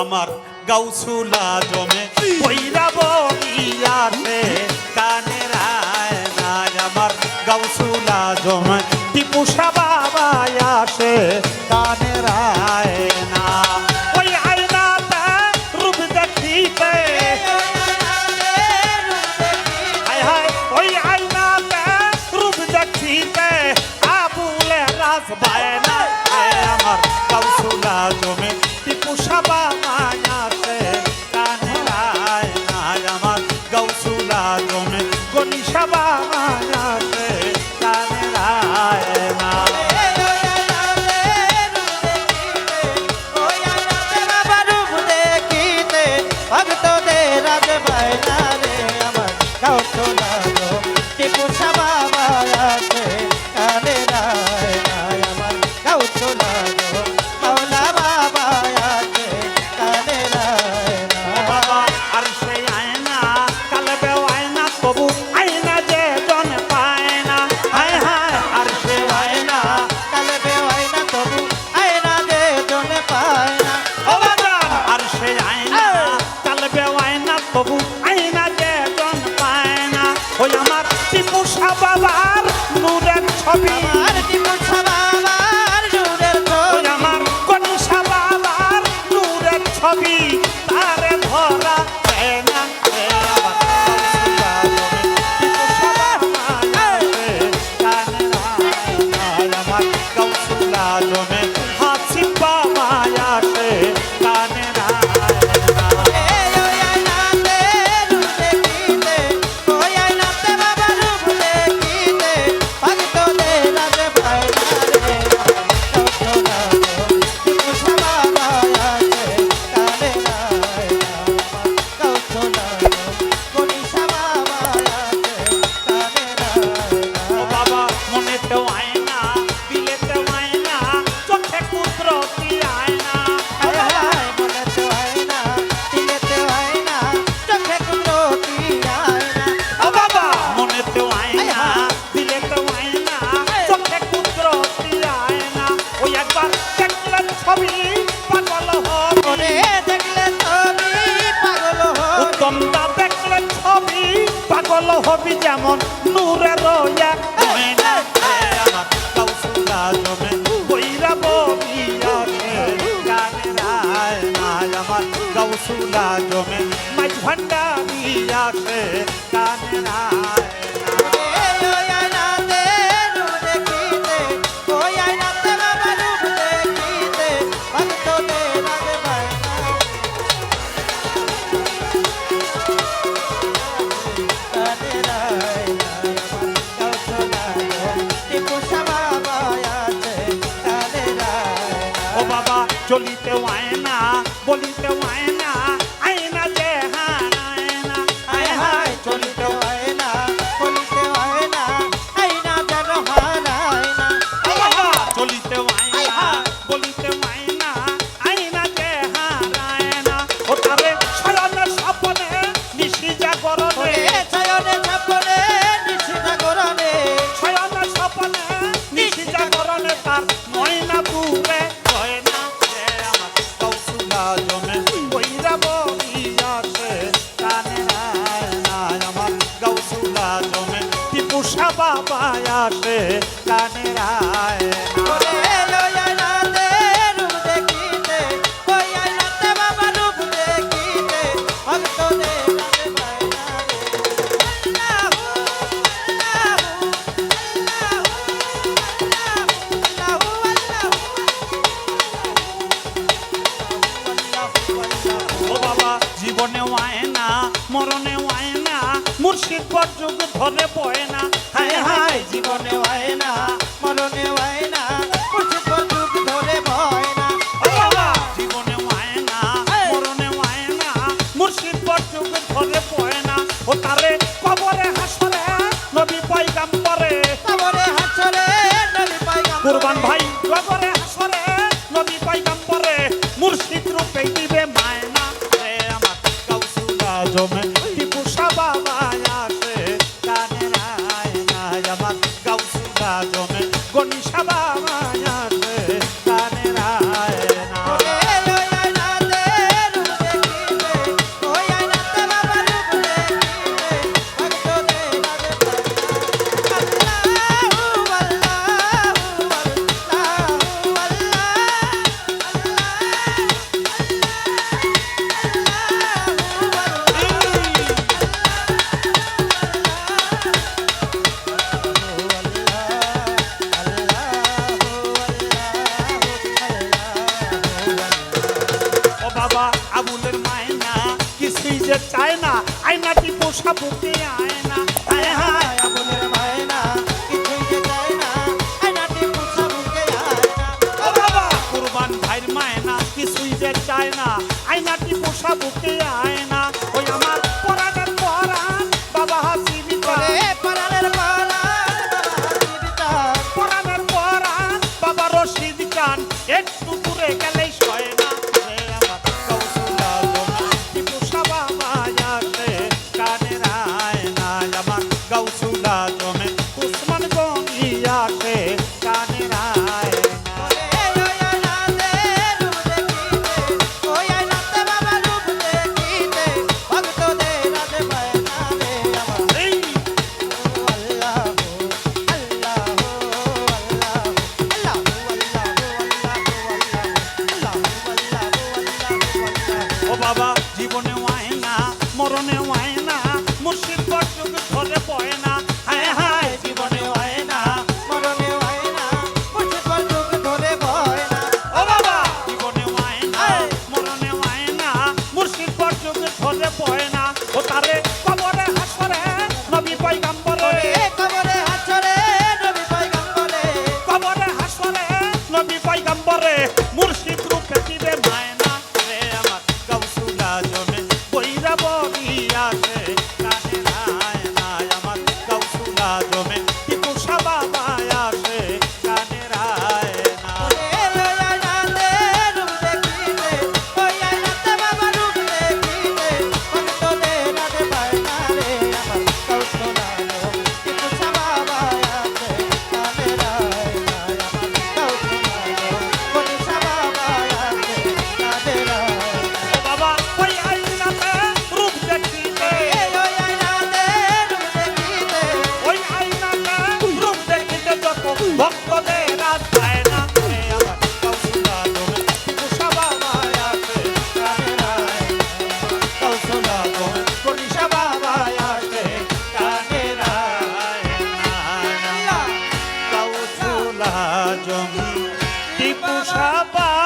আমার গাউসুলা জমে। পইরা বলিয়াছে কানে রায় আমার গাউসুলা জমে। টিপুসা বাবা আসে বাবা পাগল হবি যেমন নূরে রয়া আমার কৌশলা জমে মাঝ ভান্ডা আছে চলিতে আয়না বলিতে আয়না আয়না যে হান আয়না আয় হায় চলিতে ও বাবা চলিতে আয়না বলিতে আয়না আয়না যে হান আয়না ও তারে শয়নে স্বপ্নে নিশি জাগরণে। শয়নে স্বপ্নে নিশি জাগরণে তার কানে আয়না ও বাবা জীবনে আয়না মরণে আয়না, মুর্শিদ পর যুগ ধরে বয় না। হায় হায় জীবনে আয়না। ও নবী পয়গাম্বরে আবুলের মায়না কিছুই যে চায় না, আয়নাটি পোষা বুকে আয়না। কুরবান ভাইয়ের মায়না কিছুই যে চায় না, আয়নাটি পোষা বুকে আয়না। জমি। টিপু সাবা